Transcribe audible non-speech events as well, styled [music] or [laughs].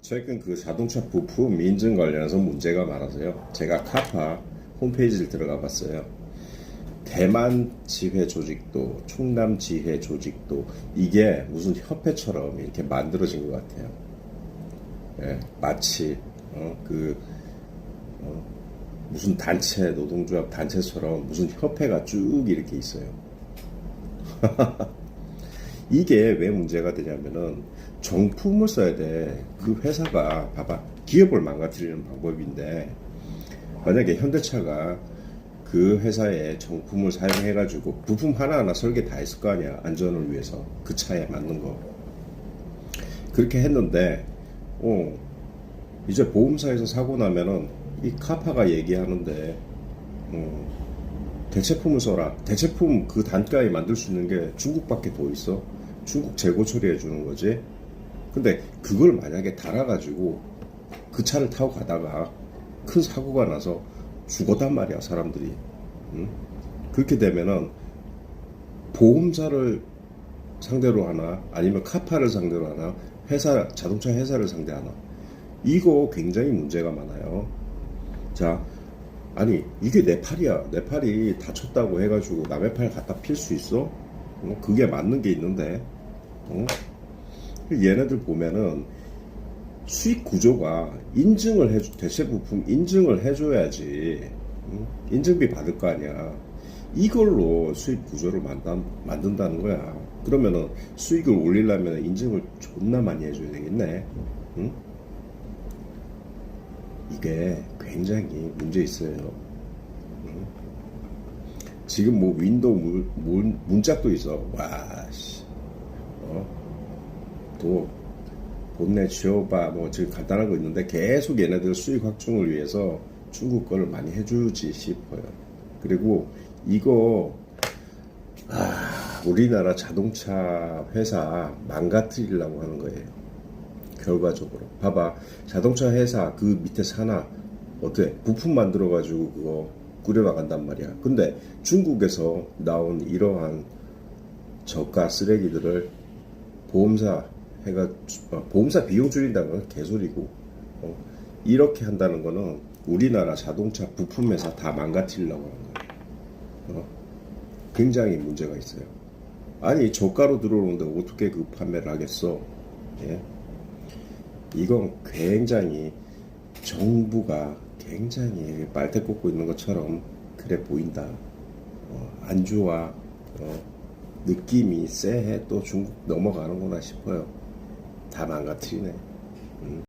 최근 그 자동차 부품 인증 관련해서 문제가 많아서요. 제가 카파 홈페이지를 들어가 봤어요. 대만 지회 조직도, 충남 지회 조직도 이게 무슨 협회처럼 이렇게 만들어진 것 같아요. 예, 마치 어, 그 어, 무슨 단체 노동조합 단체처럼 무슨 협회가 쭉 이렇게 있어요. [laughs] 이게 왜 문제가 되냐면은 정품을 써야 돼. 그 회사가 봐봐 기업을 망가뜨리는 방법인데 만약에 현대차가 그 회사의 정품을 사용해가지고 부품 하나하나 설계 다 했을 거 아니야 안전을 위해서 그 차에 맞는 거 그렇게 했는데 어 이제 보험사에서 사고 나면은 이 카파가 얘기하는데 어, 대체품을 써라. 대체품 그 단가에 만들 수 있는 게 중국밖에 더 있어. 중국 재고 처리해 주는 거지. 근데 그걸 만약에 달아가지고 그 차를 타고 가다가 큰 사고가 나서 죽었단 말이야 사람들이. 응? 그렇게 되면은 보험사를 상대로 하나 아니면 카파를 상대로 하나 회사 자동차 회사를 상대하나 이거 굉장히 문제가 많아요. 자, 아니 이게 내 팔이야. 내 팔이 다쳤다고 해가지고 남의 팔 갖다 필 수 있어? 어? 그게 맞는 게 있는데, 어? 얘네들 보면은 수익 구조가 인증을 해주 대체 부품 인증을 해줘야지 응? 인증비 받을 거 아니야. 이걸로 수익 구조를 만든, 만든다는 거야. 그러면은 수익을 올리려면 인증을 존나 많이 해줘야 되겠네. 응? 이게 굉장히 문제 있어요. 응? 지금 뭐 윈도우 문, 문, 문짝도 있어. 와, 씨. 어? 또, 본네 지오바, 뭐, 지금 간단한 거 있는데 계속 얘네들 수익 확충을 위해서 중국 거를 많이 해주지 싶어요. 그리고 이거, 아, 우리나라 자동차 회사 망가뜨리려고 하는 거예요. 결과적으로 봐봐 자동차 회사 그 밑에 사나 어때 부품 만들어 가지고 그거 꾸려나간단 말이야 근데 중국에서 나온 이러한 저가 쓰레기들을 보험사 해가 어, 보험사 비용 줄인다는 건 개소리고 어, 이렇게 한다는 거는 우리나라 자동차 부품 회사 다 망가뜨리려고 하는 거야 어, 굉장히 문제가 있어요 아니 저가로 들어오는데 어떻게 그 판매를 하겠어 예? 이건 굉장히 정부가 굉장히 빨대 꽂고 있는 것처럼 그래 보인다. 어, 안 좋아. 어, 느낌이 쎄해. 또 중국 넘어가는구나 싶어요. 다 망가뜨리네. 음.